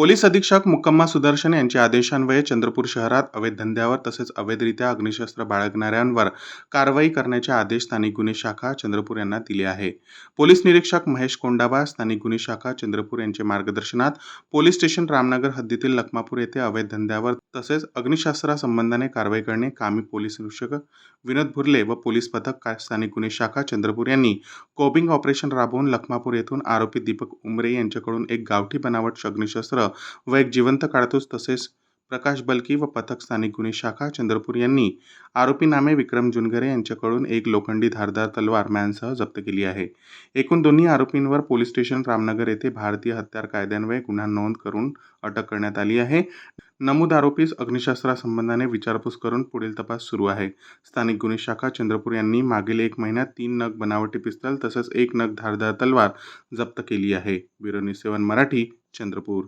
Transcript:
Police अधीक्षक मुकम्मा सुदर्शन यांच्या आदेशान्वये चंद्रपूर शहरात अवैध धंद्यावर तसेच अवैधरित्या अग्निशस्त्र बाळगणाऱ्यांवर कारवाई करण्याचे आदेश स्थानिक गुन्हे शाखा चंद्रपूर यांना दिले आहे. पोलीस निरीक्षक महेश कोंडाबा स्थानिक गुन्हे शाखा चंद्रपूर यांच्या मार्गदर्शनात पोलीस स्टेशन रामनगर हद्दीतील लखमापूर येथे अवैध धंद्यावर तसेच अग्निशास्त्रासंबंधाने कारवाई करणे कामी पोलीस निरीक्षक विनोद भुर्ले व पोलीस पथक स्थानिक गुन्हे शाखा चंद्रपूर यांनी कोबिंग ऑपरेशन राबवून लखमापूर येथून आरोपी दीपक उमरे यांच्याकडून एक गावठी बनावट अग्निशस्त्र व एक जिवंत काडतूस तसेच प्रकाश बलकी व पथक स्थानिक गुन्हे शाखा चंद्रपूर यांनी आरोपी नामे विक्रम जुनगरे यांच्याकडून एक लोखंडी धारदार तलवार मॅनसह जप्त केली आहे. एकूण दोन्ही आरोपींवर पोलीस स्टेशन रामनगर येथे भारतीय हत्यार कायद्यान्वये गुन्हा नोंद करून अटक करण्यात आली आहे. नमूद आरोपीस अग्निशास्त्रासंबंधाने विचारपूस करून पुढील तपास सुरू आहे. स्थानिक गुन्हे शाखा चंद्रपूर यांनी मागील एक महिन्यात तीन नग बनावटी पिस्तल तसंच एक नग धारदार तलवार जप्त केली आहे. Bureau news seven Marathi Chandrapur.